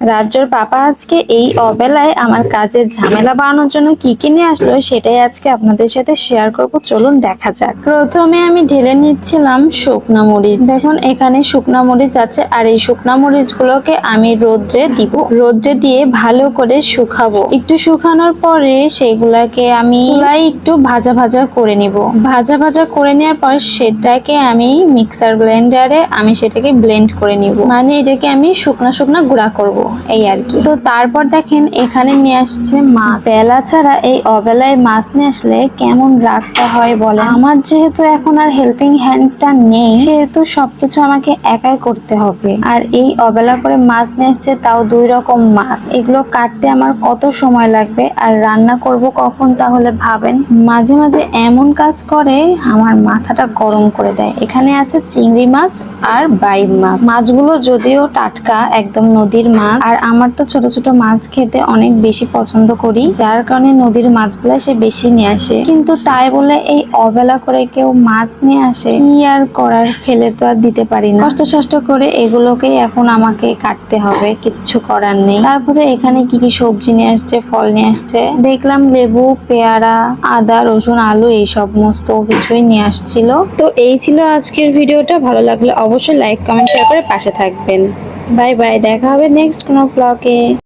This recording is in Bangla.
রাজ্যর পাপা আজকে এই অবেলায় আমার কাজের ঝামেলা বাড়ানোর জন্য কি কি নিয়ে আসলো সেটাই আজকে আপনাদের সাথে শেয়ার করব। চলুন দেখা যাক। প্রথমে আমি ঢেলে নিচ্ছিলাম শুকনো মরিচ। দেখুন, এখানে শুকনো মরিচ আছে আর এই শুকনো মরিচ গুলোকে আমি রোদ্রে দিব। রোদ্রে দিয়ে ভালো করে শুকাবো। একটু শুকানোর পরে সেগুলাকে আমি চুলায় একটু ভাজা ভাজা করে নিব। ভাজা ভাজা করে নেওয়ার পর সেটাকে আমি মিক্সার ব্লেন্ডারে আমি সেটাকে ব্লেন্ড করে নিব। মানে এটাকে আমি শুকনা শুকনা গুঁড়া করব। এই আর কি। তো তারপর দেখেন এখানে নিয়ে আসছে মাছ। বেলা ছাড়া এই অবেলায় মাছ নিয়ে আসলে কেমন রাগটা হয় বলে আমার যেহেতু এখন আর হেল্পিং হ্যান্ডটা নেই, সেহেতু সবকিছু আমাকে একাই করতে হবে। আর এই অবেলা করে মাছ নিয়ে আসছে তাও দুই রকম মাছ। এগুলো কাটতে আমার কত সময় লাগবে? আর রান্না করব কখন তাহলে ভাবেন? মাঝে মাঝে এমন কাজ করে, আমার মাথাটা গরম করে দেয়। এখানে আছে চিংড়ি মাছ আর বাইম মাছ। মাছগুলো যদিও টাটকা, একদম নদীর মাছ আর আমার তো ছোট ছোট মাছ খেতে অনেক বেশি পছন্দ করি, যার কারণে নদীর মাছগুলো সে বেশি নিয়ে আসে। কিন্তু তাই বলে এই অবেলা করে কেউ মাছ নিয়ে আসে, কি আর করার ফেলে তো আর দিতে পারি না। কষ্ট সষ্ট করে এগুলোকেই এখন আমাকে কাটতে হবে, কিচ্ছু করার নেই। তারপরে এখানে কি কি সবজি নিয়ে আসছে, ফল নিয়ে আসছে। দেখলাম লেবু, পেয়ারা, আদা, রসুন, আলু, এই সমস্ত কিছুই নিয়ে আসছিল। তো এই ছিল আজকের ভিডিওটা। ভালো লাগলে অবশ্যই লাইক, কমেন্ট, শেয়ার করে পাশে থাকবেন। বাই বাই দেখা হবে নেক্সট কোনো ব্লগে